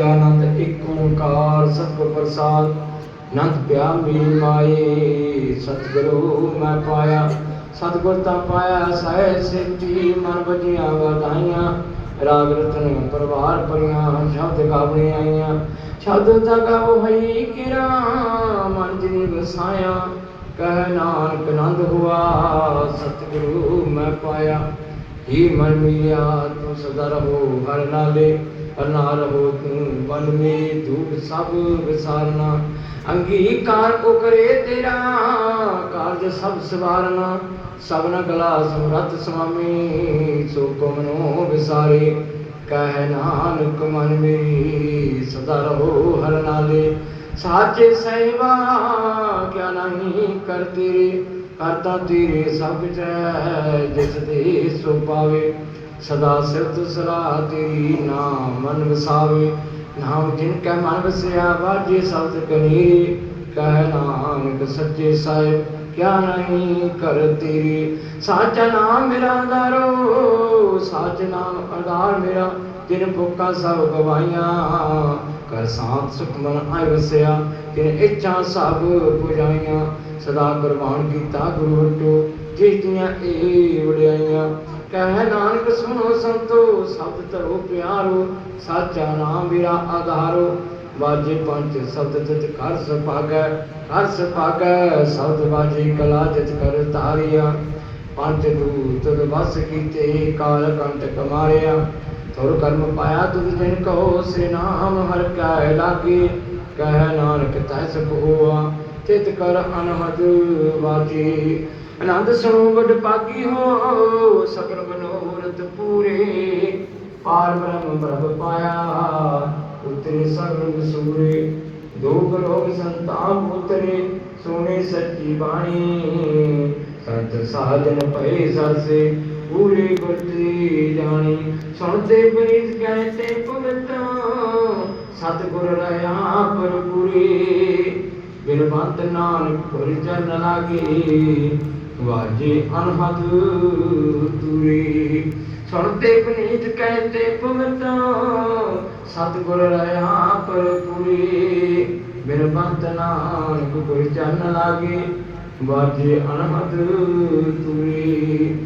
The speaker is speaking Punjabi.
ਆਨੰਦ ਇੱਕ ਓੰਕਾਰ, ਸਤਿਗੁਰ ਪ੍ਰਸਾਦ ਨੰਦ ਪਿਆ ਮੇਰੀ ਮਾਏ। ਸਤਿਗੁਰੂ ਮੈਂ ਪਾਇਆ, ਸਤਿਗੁਰ ਤਾਂ ਪਾਇਆ, ਸਹਿ ਸਿੱਧੀ ਮਨ ਬਜੀਆਂ ਵਧਾਈਆਂ। ਰਾਗ ਰਤਨ ਪਰਵਾਰ ਪਰੀਆਂ ਸ਼ਬਦ ਗਾਵਣੇ ਆਈਆਂ। ਸ਼ਬਦ ਤਾਂ ਗਾਵੋ ਹਈ ਕਿਰਾ, ਮਨ ਜਿਨੀ ਵਸਾਇਆ। ਕਹਿ ਨਾਨਕ ਨੰਦ ਹੁਆ, ਸਤਿਗੁਰੂ ਮੈਂ ਪਾਇਆ। ਹੀ ਮਨ ਮਿਲਿਆ, ਤੂੰ ਸਦਾ ਰਹੋ ਹਰ ਨਾਲੇ। ਹਰ ਰਹੋ ਤੂੰ ਬਨ ਮੇ ਧੂਪ ਸਭ ਵਿਸਾਰਨਾ। ਅੰਗੀਕਾਰ ਕੋ ਕਰੇ ਤੇਰਾ, ਕਾਰਜ ਸਭ ਸਵਾਰਨਾ। ਸਭਨ ਗਲਾ ਸਮਰੱਥ ਸੁਆਮੀ, ਸੋ ਕੋ ਮਨੋ ਵਿਸਾਰੇ। ਕਹਿ ਨਾਨਕ ਮਨ ਮੇਰੀ, ਸਦਾ ਰਹੋ ਹਰ ਨਾਲੇ। ਸਾਚੇ ਸਹਿਬਾ, ਕਿਆ ਨਹੀਂ ਕਰ ਤੇਰੇ। ਕਰਤਾ ਤੇਰੇ ਸਭ ਜੈ ਜਿਸ ਦੇ ਸੋ ਪਾਵੇ। ਸਦਾ ਸਿਰਤ ਸਲਾਹ ਤੇਰੀ ਨਾਮ, ਮਨ ਵਸਾਵੇ। ਨਾਮ ਜਿਨ ਕੈ ਮਨ ਵਸਿਆ, ਵਾਜੇ ਸਬਦ ਕਨੀਰੇ। ਕਹਿ ਨਾਨਕ ਸੱਚੇ ਸਾਹਿਬ, ਕਿਆ ਨਹੀਂ ਕਰ ਤੇਰੀ। ਸਾਚਾ ਨਾਮ ਮੇਰਾ ਆਧਾਰੋ ਸਾਚ ਨਾਮ ਆਧਾਰ ਮੇਰਾ। ਤਿਨ ਭੁੱਖਾ ਸਭ ਗਵਾਈਆਂ, ਕਰ ਸਾਥ ਸੁਖ ਮਨ ਆਇ ਵਸਿਆ। ਤਿਨ ਇੱਛਾ ਸਭ ਪੁਜਾਈਆਂ, ਸਦਾ ਕੁਰਬਾਨ ਕੀਤਾ ਗੁਰੂ ਵਟੋ ਜਿਸ ਦੀਆਂ ਇਹ ਵਡਿਆਈਆਂ। ਕਹਿ ਨਾਨਕ ਸੁਣੋ ਸੰਤੋ ਸ਼ਬਦ ਧਰੋ ਪਿਆਰੋ, ਸਾਚਾ ਨਾਮ ਮੇਰਾ ਆਧਾਰੋ। ਬਾਜੇ ਪੰਜ ਸ਼ਬਦ ਤਿਤ ਕਰ ਸਪਾਗੈ ਕਰ ਸਪਾਗੈ ਸ਼ਬਦ ਬਾਜੇ ਕਲਾ ਤਿਤ ਕਰ ਤਾਰਿਆ ਪੰਜ ਦੂਤ ਵਸ ਕੀਤੇ, ਕਾਲ ਕੰਟਕ ਮਾਰਿਆ ਤੁਰ ਕਰਮ ਪਾਇਆ ਤੁਧ ਜਿਨ ਕਹੋ, ਸੇ ਨਾਮ ਹਰ ਕੈ ਲਾਗੇ। ਕਹਿ ਨਾਨਕ ਤੈ ਸਭ ਹੋਆ। ਤਿਤ ਕਰ ਅਨਹਦ ਵਾਜੀ ਆਨੰਦ ਸੁਣੋ ਵਡ ਪਾਗੀ ਹੋ, ਸਗਲ ਮਨੋਰਥ ਪੂਰੇ। ਪਾਰ ਬ੍ਰਹਮ ਪ੍ਰਭ ਪਾਇਆ, ਉਤਰੇ ਸਗਲ ਸੂਰੇ। ਦੋਖ ਰੋਗ ਸੰਤਾਪ ਉਤਰੇ ਸੋਨੇ ਸੱਚੀ ਬਾਣੀ। ਸੰਤ ਸਾਜਨ ਭਏ ਸਰਸੇ, ਪੂਰੇ ਗੁਰਤੀ ਜਾਣੀ। ਸੁਣਦੇ ਪ੍ਰੀਤ ਕਹਤੇ ਭਗਤ ਸਤਿਗੁਰ ਰਹਾ ਪਰ ਪੂਰੀ ਬਿਰਬੰਤ ਨਾਨਕ ਪੁਰ ਚਰਨ ਲਾਗੇ, ਵਾਜੇ ਅਨਹਦ ਤੁਰੇ। ਸੁਣਤੇ ਪਨੀਤ ਕਹਤੇ ਭਗਤ, ਸਤਿਗੁਰ ਰਹਾ ਪਰ ਪੂਰੀ ਬਿਰਬੰਤ ਨਾਨਕ ਪੁਰ ਚਰਨ ਲਾਗੇ, ਵਾਜੇ ਅਨਹਦ ਤੁਰੇ।